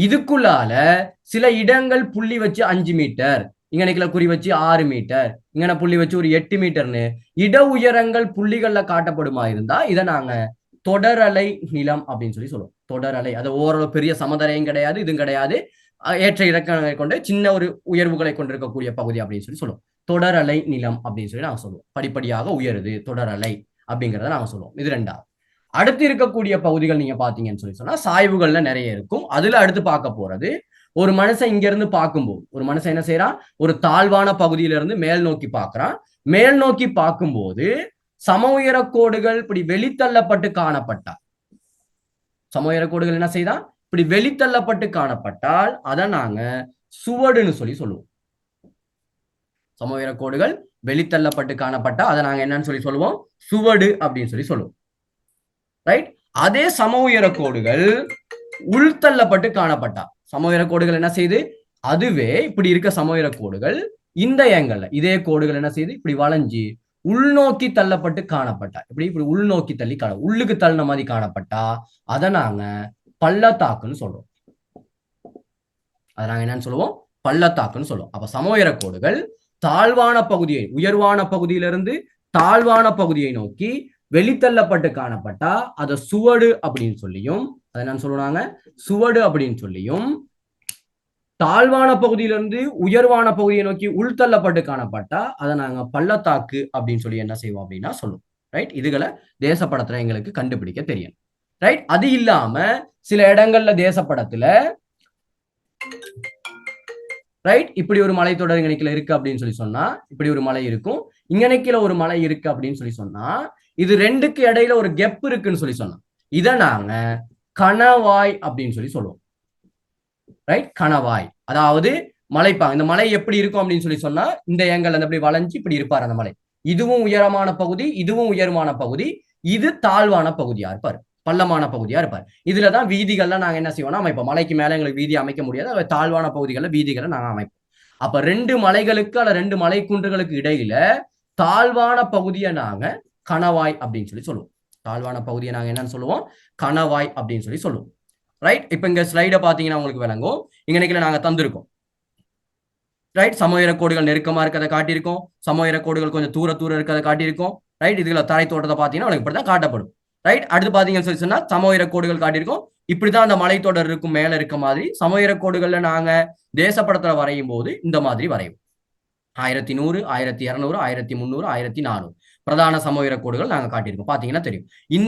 இதுக்குள்ளால சில இடங்கள் புள்ளி வச்சு அஞ்சு மீட்டர் இங்கனைக்குள்ள குறி வச்சு ஆறு மீட்டர் இங்கன புள்ளி வச்சு ஒரு எட்டு மீட்டர்னு இட உயரங்கள் புள்ளிகள்ல காட்டப்படுமா இருந்தா இதை நாங்க தொடரலை நிலம் அப்படின்னு சொல்லி சொல்லுவோம். தொடரலை அது ஓரளவு பெரிய சமதரையும் கிடையாது இதுவும் கிடையாது. அஹ் ஏற்ற இறக்கங்களை கொண்டு சின்ன ஒரு உயர்வுகளை கொண்டிருக்கக்கூடிய பகுதி அப்படின்னு சொல்லி சொல்லுவோம். தொடரலை நிலம் அப்படின்னு சொல்லி நாங்க சொல்லுவோம். படிப்படியாக உயருது தொடரலை அப்படிங்கிறத நாங்க சொல்லுவோம். இது ரெண்டாவது. அடுத்து இருக்கக்கூடிய பகுதிகள் நீங்க பாத்தீங்கன்னு சொல்லி சொன்னா சாய்வுகள்ல நிறைய இருக்கும். அதுல அடுத்து பார்க்க போறது ஒரு மனுஷன் இங்க இருந்து பார்க்கும்போது ஒரு மனுஷன் என்ன செய்யறான் ஒரு தாழ்வான பகுதியில இருந்து மேல் நோக்கி பார்க்கறான். மேல் நோக்கி பார்க்கும்போது சம உயர கோடுகள் இப்படி வெளித்தள்ளப்பட்டு காணப்பட்டால் சம உயர கோடுகள் என்ன செய்தான்? இப்படி வெளித்தள்ளப்பட்டு காணப்பட்டால் அதை நாங்க சுவடுன்னு சொல்லி சொல்லுவோம். சம உயர கோடுகள் வெளித்தள்ளப்பட்டு காணப்பட்டால் அதை நாங்க என்னன்னு சொல்லி சொல்லுவோம்? சுவடு அப்படின்னு சொல்லி சொல்லுவோம். ரைட் அதே சம உயர கோடுகள் உள்தள்ளப்பட்டு காணப்பட்டா சம உயர கோடுகள் என்ன செய்யுது அதுவே இப்படி இருக்க சம உயர கோடுகள் இந்த ஏங்கல்ல இதே கோடுகள் என்ன செய்யுது இப்படி வளைஞ்சு உள்நோக்கி தள்ளப்பட்டு காணப்பட்டா. இப்படி இப்படி உள்நோக்கி தள்ளி காண உள்ளுக்கு தள்ளின மாதிரி காணப்பட்டா. அதை நாங்க பள்ளத்தாக்குன்னு சொல்றோம். அதை நாங்க என்னன்னு சொல்லுவோம்? பள்ளத்தாக்குன்னு சொல்லுவோம். அப்ப சமோயர கோடுகள் தாழ்வான பகுதியை உயர்வான பகுதியிலிருந்து தாழ்வான பகுதியை நோக்கி வெளித்தள்ளப்பட்டு காணப்பட்டா அதை சுவடு அப்படின்னு சொல்லியும் அதை நான் சொல்லுவாங்க? சுவடு அப்படின்னு சொல்லியும் தாழ்வான பகுதியிலிருந்து உயர்வான பகுதியை நோக்கி உள்தள்ளப்பட்டு காணப்பட்டா அதை நாங்க பள்ளத்தாக்கு அப்படின்னு சொல்லி என்ன செய்வோம் அப்படின்னா சொல்லுவோம். ரைட் இதுகளை தேசப்படத்துல எங்களுக்கு கண்டுபிடிக்க தெரியும். ரைட் அது இல்லாம சில இடங்கள்ல தேசப்படத்துல ரைட் இப்படி ஒரு மலைத்தொடர் இங்கனைக்குல இருக்கு அப்படின்னு சொல்லி சொன்னா இப்படி ஒரு மலை இருக்கும். இங்கனைக்கில ஒரு மலை இருக்கு அப்படின்னு சொல்லி சொன்னா இது ரெண்டுக்கு இடையில ஒரு கெப் இருக்குன்னு சொல்லி சொன்னான் இதை நாங்க கணவாய் அப்படின்னு சொல்லி சொல்லுவோம். ரைட் கணவாய். அதாவது மலைப்பாங்க இந்த மலை எப்படி இருக்கும் அப்படின்னு சொல்லி சொன்னா இந்த ஏங்கல் அந்த அப்படி வளைஞ்சு இப்படி இருப்பார் அந்த மலை. இதுவும் உயரமான பகுதி இதுவும் உயரமான பகுதி இது தாழ்வான பகுதியா இருப்பார். பள்ளமான பகுதியா இருப்பார். இதுலதான் வீதிகள்லாம் நாங்க என்ன செய்வோம்னா அமைப்போம் மலைக்கு மேல எங்களுக்கு வீதி அமைக்க முடியாது தாழ்வான பகுதிகளில் வீதிகளை நாங்க அமைப்போம். அப்ப ரெண்டு மலைகளுக்கு அல்ல ரெண்டு மலை குன்றுகளுக்கு இடையில தாழ்வான பகுதியை நாங்க கணவாய் அப்படின்னு சொல்லி சொல்லுவோம். தாழ்வான பகுதியை நாங்க என்னன்னு சொல்லுவோம்? கணவாய் அப்படின்னு சொல்லி சொல்லுவோம். ரைட் இப்ப இங்க ஸ்லைட பாத்தீங்கன்னா உங்களுக்கு விளங்கும். இங்க இன்னைக்கு நாங்க தந்திருக்கோம். ரைட் சமோயர கோடுகள் நெருக்கமா இருக்கிறத காட்டியிருக்கோம். சமோயர கோடுகள் கொஞ்சம் தூர தூரம் இருக்கிறத காட்டியிருக்கோம். ரைட் இதுல தரை தோட்டத்தை பாத்தீங்கன்னா உங்களுக்கு இப்படிதான் காட்டப்படும். ரைட் அடுத்து பாத்தீங்கன்னு சொல்லி சொன்னா சமயர கோடுகள் காட்டியிருக்கோம். இப்படிதான் அந்த மலைத்தொடர் இருக்கும் மேல இருக்க மாதிரி சமோயர கோடுகள்ல நாங்க தேசப்படத்துல வரையும் போது இந்த மாதிரி வரையும் ஆயிரத்தி நூறு ஆயிரத்தி இருநூறு ஆயிரத்தி முந்நூறு ஆயிரத்தி நானூறு. பிரதான சமவீரக் கோடுகள் நாங்க காட்டியிருக்கோம். பாத்தீங்கன்னா தெரியும். இந்த